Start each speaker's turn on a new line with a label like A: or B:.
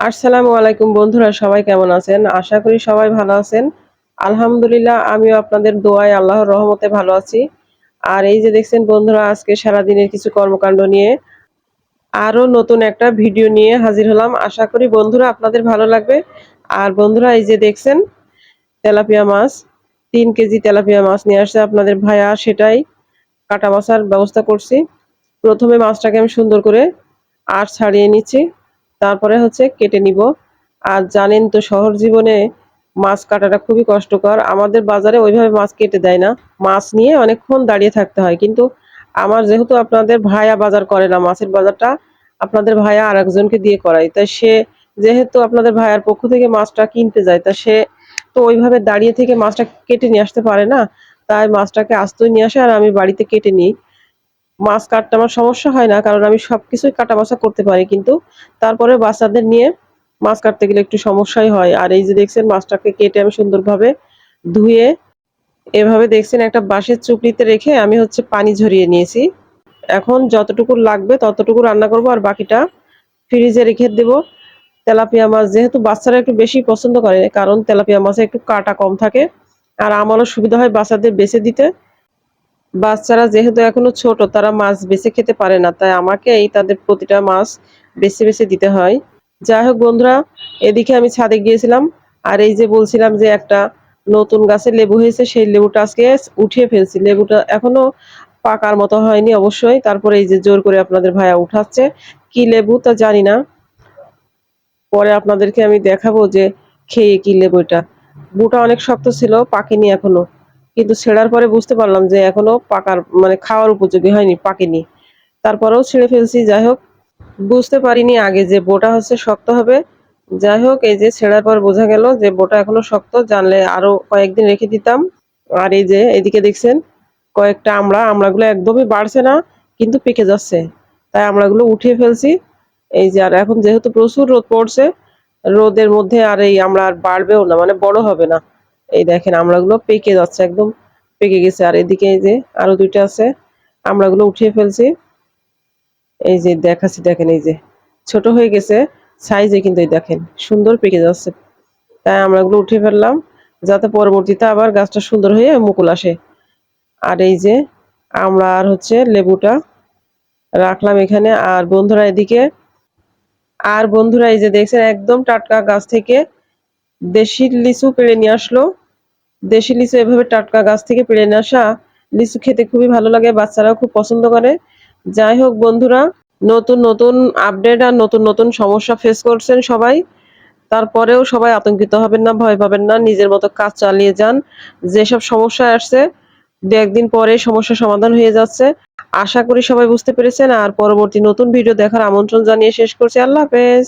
A: আসসালামু আলাইকুম বন্ধুরা, সবাই কেমন আছেন? আশা করি সবাই ভালো আছেন। আলহামদুলিল্লাহ, আমিও আপনাদের দোয়ায় আল্লাহর রহমতে ভালো আছি। আর এই যে দেখছেন বন্ধুরা, আজকে সারাদিনের কিছু কর্মকাণ্ড নিয়ে আরও নতুন একটা ভিডিও নিয়ে হাজির হলাম। আশা করি বন্ধুরা আপনাদের ভালো লাগবে। আর বন্ধুরা, এই যে দেখছেন, তেলাপিয়া মাছ, তিন কেজি তেলাপিয়া মাছ নিয়ে আসছে আপনাদের ভাইয়া, সেটাই কাটা বাছার ব্যবস্থা করছি। প্রথমে মাছটাকে আমি সুন্দর করে আর ছাড়িয়ে নিচ্ছি। তারপরে হচ্ছে কেটে নিব। আর জানেন তো, শহর জীবনে মাছ কাটাটা খুবই কষ্টকর। আমাদের বাজারে ওইভাবে মাছ কেটে দেয় না। মাছ নিয়ে অনেকক্ষণ দাঁড়িয়ে থাকতে হয়। কিন্তু আমার যেহেতু আপনাদের ভাইয়া বাজার করে না, মাছের বাজারটা আপনাদের ভাইয়া আর একজনকে দিয়ে করাই তাই সে যেহেতু আপনাদের ভাইয়ার পক্ষ থেকে মাছটা কিনতে যায়, তা সে তো ওইভাবে দাঁড়িয়ে থেকে মাছটা কেটে নিয়ে আসতে পারে না। তাই মাছটাকে আস্তই নিয়ে আসে আর আমি বাড়িতে কেটে নিই। মাছ কাটতে আমার সমস্যা হয় না, কারণ আমি সবকিছুই কাটা বাছা করতে পারি, কিন্তু তারপরে বাচ্চাদের নিয়ে মাছ কাটতে গেলে একটু সমস্যাই হয়। আর এই যে দেখছেন মাছটাকে কেটে আমি সুন্দরভাবে ধুয়ে এভাবে দেখছেন, একটা বাঁশের চুপড়িতে রেখে আমি হচ্ছে পানি ঝরিয়ে নিয়েছি। এখন যতটুকু লাগবে ততটুকু রান্না করব, আর বাকিটা ফ্রিজে রেখে দেব। তেলাপিয়া মাছ যেহেতু বাচ্চারা একটু বেশি পছন্দ করে, কারণ তেলাপিয়া মাছে একটু কাটা কম থাকে, আর আমারও সুবিধা হয় বাচ্চাদের বেছে দিতে। বাচ্চারা যেহেতু এখনও ছোট, তারা মাছ বেছে খেতে পারে না, তাই আমাকে এই তাদের প্রতিটা মাছ বেছে বেছে দিতে হয়। যাই হোক বন্ধুরা, এদিকে আমি ছাদে গিয়েছিলাম, আর এই যে বলছিলাম যে একটা নতুন গাছে লেবু হয়েছে, সেই লেবুটা আজকে উঠিয়ে ফেলছি। লেবুটা এখনও পাকার মতো হয়নি অবশ্যই, তারপরে এই যে জোর করে আপনাদের ভাইয়া উঠাচ্ছে। কি লেবু তা জানি না। পরে আপনাদেরকে আমি দেখাবো যে খেয়ে কি লেবু এটা। বুটা অনেক শক্ত ছিল, পাকেনি এখনও। কিন্তু ছেড়ার পরে বুঝতে পারলাম যে এখনও পাকার মানে খাওয়ার উপযোগী হয়নি, পাকেনি। তারপরেও ছেড়ে ফেলছি, যাই হোক। বুঝতে পারিনি আগে যে বোটা হচ্ছে শক্ত হবে। যাই হোক, এই যে ছেঁড়ার পর বোঝা গেল যে বোটা এখনও শক্ত, জানলে আরও কয়েকদিন রেখে দিতাম। আর এই যে এদিকে দেখছেন, কয়েকটা আমড়া, আমড়াগুলো একদমই বাড়ছে না, কিন্তু পেকে যাচ্ছে। তাই আমড়াগুলো উঠিয়ে ফেলছি। এই যে, আর এখন যেহেতু প্রচুর রোদ পড়ছে, রোদের মধ্যে আর এই আমরা আর বাড়বেও না মানে বড় হবে না। এই দেখেন আমড়াগুলো পেকে যাচ্ছে একদম, পেকে গেছে। আর এদিকে এই যে আরও দুইটা আছে আমড়াগুলো উঠিয়ে ফেলছি। এই যে দেখাচ্ছি, দেখেন এই যে ছোট হয়ে গেছে সাইজে কিন্তু এই দেখেন সুন্দর পেকে যাচ্ছে। তাই আমরাগুলো উঠিয়ে ফেললাম, যাতে পরবর্তীতে আবার গাছটা সুন্দর হয়ে মুকুল আসে। আর এই যে আমরা আর হচ্ছে লেবুটা রাখলাম এখানে। আর বন্ধুরা এদিকে, আর বন্ধুরা এই যে দেখছেন একদম টাটকা গাছ থেকে দেশি লিচু পেড়ে নিয়ে আসলো। দেশি লিচু এভাবে টাটকা গাছ থেকে পেড়ে আসা লিচু খেতে খুবই ভালো লাগে, বাচ্চারাও খুব পছন্দ করে। যাই হোক বন্ধুরা, নতুন নতুন আপডেট আর নতুন নতুন সমস্যা ফেস করছেন সবাই। তারপরেও সবাই আতঙ্কিত হবেন না, ভয় পাবেন না, নিজের মতো কাজ চালিয়ে যান। যেসব সমস্যা আসছে, দু একদিন পরে সমস্যা সমাধান হয়ে যাচ্ছে। আশা করি সবাই বুঝতে পেরেছেন। আর পরবর্তী নতুন ভিডিও দেখার আমন্ত্রণ জানিয়ে শেষ করছি। আল্লাহ হাফেজ।